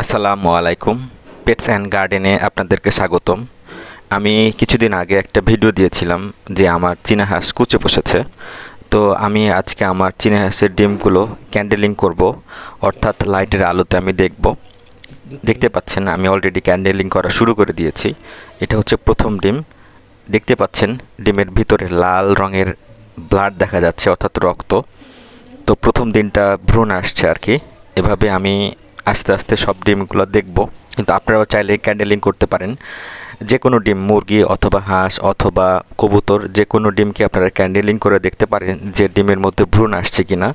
আসসালামু আলাইকুম। Pets and গার্ডেনে আপনাদেরকে স্বাগতম। আমি কিছুদিন আগে একটা ভিডিও দিয়েছিলাম যে আমার চীনা হাঁস কুচে বসেছে তো আমি আজকে আমার চীনা হাঁসের ডিমগুলো ক্যান্ডেলিং করব, অর্থাৎ লাইটের আলোতে আমি দেখব। দেখতে পাচ্ছেন, আমি অলরেডি ক্যান্ডেলিং করা শুরু করে দিয়েছি। এটা হচ্ছে প্রথম ডিম। দেখতে পাচ্ছেন, ডিমের ভিতরে লাল রঙের ব্লাড দেখা যাচ্ছে, অর্থাৎ রক্ত। তো প্রথম দিনটা ভ্রূণ আসছে আর কি। এভাবে আমি আস্তে আস্তে সব ডিমগুলো দেখব। কিন্তু আপনারাও চাইলে ক্যান্ডেলিং করতে পারেন। যে কোনো ডিম, মুরগি অথবা হাঁস অথবা কবুতর যে কোনো ডিমকে আপনারা ক্যান্ডেলিং করে দেখতে পারেন যে ডিমের মধ্যে ভ্রূণ আসছে কিনা।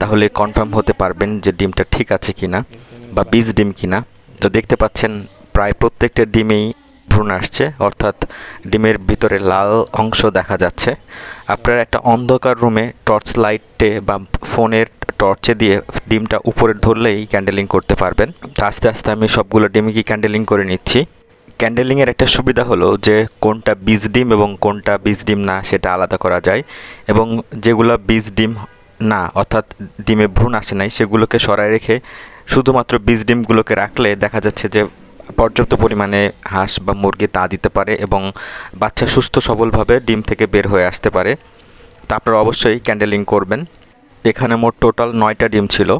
তাহলে কনফার্ম হতে পারবেন যে ডিমটা ঠিক আছে কিনা বা বীজ ডিম কিনা। তো দেখতে পাচ্ছেন প্রায় প্রত্যেকটা ডিমেই ভ্রূণ আসছে, অর্থাৎ ডিমের ভিতরে লাল অংশ দেখা যাচ্ছে। আপনারা একটা অন্ধকার রুমে টর্চ লাইটে বা ফোনের টর্চে দিয়ে ডিমটা উপরে ধরলেই ক্যান্ডেলিং করতে পারবেন। আস্তে আস্তে আমি সবগুলো ডিমই কি ক্যান্ডেলিং করে নিচ্ছি। ক্যান্ডেলিংয়ের একটা সুবিধা হলো যে, কোনটা বীজ ডিম এবং কোনটা বীজ ডিম না সেটা আলাদা করা যায় এবং যেগুলো বীজ ডিম না, অর্থাৎ ডিমে ভ্রূণ আসে নাই, সেগুলোকে সরায় রেখে শুধুমাত্র বীজ ডিমগুলোকে রাখলে দেখা যাচ্ছে যে, পর্যাপ্ত পরিমাণে হাঁস বা মুরগি তা দিতে পারে এবং বাচ্চা সুস্থ সবলভাবে ডিম থেকে বের হয়ে আসতে পারে। তা আপনারা অবশ্যই ক্যান্ডেলিং করবেন। এখানে মোট টোটাল নয়টা ডিম ছিল।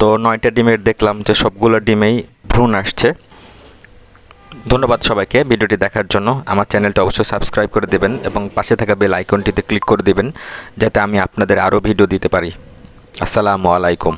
তো নয়টা ডিমের দেখলাম যে সবগুলো ডিমেই ভ্রূণ আসছে। ধন্যবাদ সবাইকে ভিডিওটি দেখার জন্য। আমার চ্যানেলটা অবশ্যই সাবস্ক্রাইব করে দেবেন এবং পাশে থাকা বেল আইকনটিতে ক্লিক করে দেবেন, যাতে আমি আপনাদের আরও ভিডিও দিতে পারি। আসসালামু আলাইকুম।